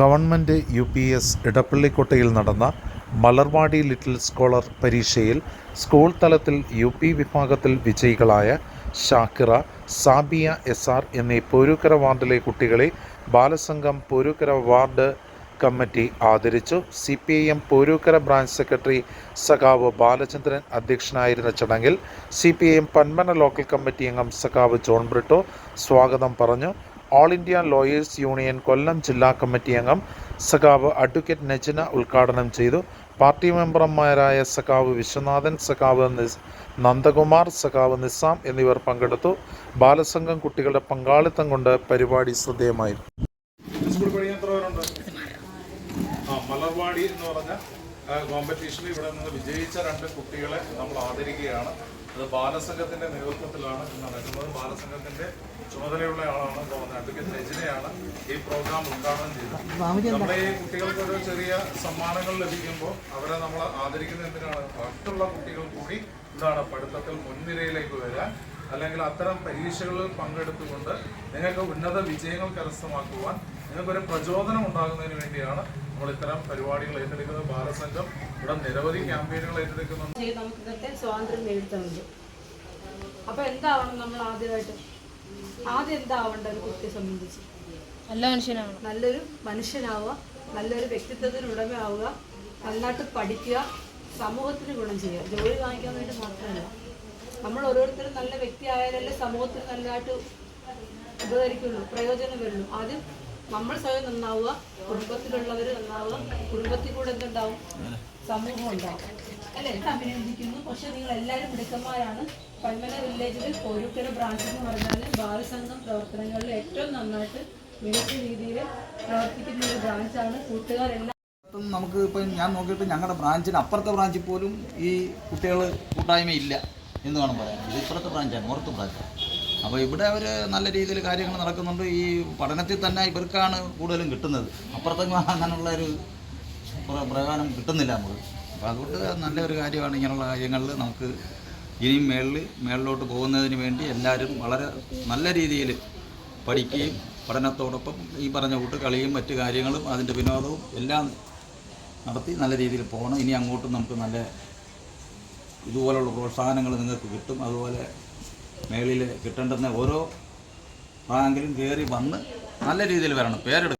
Government U P S ഇടപ്പള്ളിക്കോട്ടയിൽ നടന്ന Malarvadi little scholar പരീക്ഷയിൽ സ്കൂൾ തലത്തിൽ യു പി വിഭാഗത്തിൽ വിജയികളായ ഷാക്കിറ സാബിയ എസ് ആർ എന്നീ പോരൂക്കര വാർഡിലെ കുട്ടികളെ ബാലസംഘം പോരൂക്കര വാർഡ് കമ്മിറ്റി ആദരിച്ചു. C P I M Porookkara branch secretary സഖാവ് ബാലചന്ദ്രൻ അധ്യക്ഷനായിരുന്ന ചടങ്ങിൽ C P I M Panmana local committee അംഗം സഖാവ് ജോൺ ബ്രിട്ടോ സ്വാഗതം പറഞ്ഞു. All India lawyers union Kollam ജില്ലാ കമ്മിറ്റി അംഗം സഖാവ് അഡ്വക്കേറ്റ് നജന ഉദ്ഘാടനം ചെയ്തു. പാർട്ടി മെമ്പർമാരായ സഖാവ് വിശ്വനാഥൻ സഖാവ് നന്ദകുമാർ സഖാവ് നിസാം എന്നിവർ പങ്കെടുത്തു. ബാലസംഘം കുട്ടികളുടെ പങ്കാളിത്തം കൊണ്ട് പരിപാടി പറഞ്ഞ കോമ്പറ്റീഷനിൽ ഇവിടെ നിന്ന് വിജയിച്ച രണ്ട് കുട്ടികളെ നമ്മൾ ആദരിക്കുകയാണ്. അത് ബാലസംഘത്തിന്റെ നേതൃത്വത്തിലാണ് നടക്കുന്നത്. ബാലസംഘത്തിന്റെ ചുമതലയുള്ള ആളാണ് തോന്നുന്നത് അഡ്വക്കേറ്റ് രചനയാണ് ഈ പ്രോഗ്രാം ഉദ്ഘാടനം ചെയ്തത്. നമ്മുടെ ഈ കുട്ടികൾക്ക് ഒരു ചെറിയ സമ്മാനങ്ങൾ ലഭിക്കുമ്പോൾ അവരെ നമ്മൾ ആദരിക്കുന്ന എന്തിനാണ്? മറ്റുള്ള കുട്ടികൾ കൂടി എന്താണ് പഠിത്തത്തിൽ മുൻനിരയിലേക്ക് വരാൻ അല്ലെങ്കിൽ അത്തരം പരീക്ഷകളിൽ പങ്കെടുത്തുകൊണ്ട് നിങ്ങൾക്ക് ഉന്നത വിജയങ്ങൾ കരസ്ഥമാക്കുവാൻ നിങ്ങൾക്കൊരു പ്രചോദനം ഉണ്ടാകുന്നതിന് വേണ്ടിയാണ് നമ്മൾ ഇത്തരം പരിപാടികൾ ഏറ്റെടുക്കുന്നത് ബാലസംഘം ഇവിടെ നിരവധി ക്യാമ്പയിനുകൾ ഏറ്റെടുക്കുന്നുണ്ട്. ചെയ്ത് നമുക്ക് ഇന്നത്തെ സ്വാതന്ത്ര്യം നേടിത്തന്നത് അപ്പൊ എന്താവണം നമ്മൾ ആദ്യമായിട്ട്? ആദ്യം എന്താവണ്ട ഒരു കുട്ടിയെ സംബന്ധിച്ച്? നല്ല മനുഷ്യനാവണം. നല്ലൊരു മനുഷ്യനാവുക നല്ലൊരു വ്യക്തിത്വത്തിന് ഉടമയാവുക നന്നായിട്ട് പഠിക്കുക സമൂഹത്തിന് ഗുണം ചെയ്യുക. ജോലി വാങ്ങിക്കാൻ വേണ്ടി മാത്രമല്ല നമ്മൾ ഓരോരുത്തരും നല്ല വ്യക്തി ആയാലല്ലേ സമൂഹത്തിന് നല്ലതായിട്ട് ഉപകരിക്കുള്ളൂ പ്രയോജനം വരുള്ളൂ. ആദ്യം നമ്മൾ സ്വയം നന്നാവുക കുടുംബത്തിലുള്ളവർ നന്നാവുക കുടുംബത്തിൽ കൂടെ എന്തുണ്ടാവും? സമൂഹം ഉണ്ടാവും. അല്ലേ? അഭിനന്ദിക്കുന്നു. പക്ഷെ നിങ്ങൾ എല്ലാവരും മിടുക്കന്മാരാണ്. പന്മന വില്ലേജിൽ കോരുക്കര ബ്രാഞ്ച് എന്ന് പറഞ്ഞാൽ ബാലസംഘം പ്രവർത്തനങ്ങളിൽ ഏറ്റവും നന്നായിട്ട് മികച്ച രീതിയിൽ പ്രവർത്തിക്കുന്ന ഒരു ബ്രാഞ്ചാണ് കൂട്ടുകാരെല്ലാം നമുക്ക് ഇപ്പം ഞാൻ നോക്കിയിട്ട് ഞങ്ങളുടെ ബ്രാഞ്ചിന് അപ്പുറത്തെ ബ്രാഞ്ചിൽ പോലും ഈ കുട്ടികൾ കൂട്ടായ്മ ഇല്ല എന്ന് വേണം പറയാൻ. ഇത് ഇപ്പുറത്തെ ബ്രാഞ്ചാണ് പുറത്ത് ബ്രാഞ്ച് അപ്പോൾ ഇവിടെ അവർ നല്ല രീതിയിൽ കാര്യങ്ങൾ നടക്കുന്നുണ്ട്. ഈ പഠനത്തിൽ തന്നെ ഇവർക്കാണ് കൂടുതലും കിട്ടുന്നത്. അപ്പുറത്തെങ്ങും അങ്ങനെയുള്ള ഒരു പ്രകാരം കിട്ടുന്നില്ല നമുക്ക്. അപ്പോൾ അതുകൊണ്ട് നല്ല ഒരു കാര്യമാണ് ഇങ്ങനെയുള്ള കാര്യങ്ങളിൽ നമുക്ക് ഇനിയും മേളിൽ മേളിലോട്ട് പോകുന്നതിന് വേണ്ടി എല്ലാവരും വളരെ നല്ല രീതിയിൽ പഠിക്കുകയും പഠനത്തോടൊപ്പം ഈ പറഞ്ഞ കൂട്ട് കളിയും മറ്റു കാര്യങ്ങളും അതിന്റെ വിനോദവും എല്ലാം നടത്തി നല്ല രീതിയിൽ പോകണം. ഇനി അങ്ങോട്ടും നമുക്ക് നല്ല ഇതുപോലുള്ള പ്രോത്സാഹനങ്ങൾ നിങ്ങൾക്ക് കിട്ടും. അതുപോലെ മേളിൽ കിട്ടേണ്ടുന്ന ഓരോ റാങ്കിലും കയറി വന്ന് നല്ല രീതിയിൽ വരണം. പേരെടുക്കും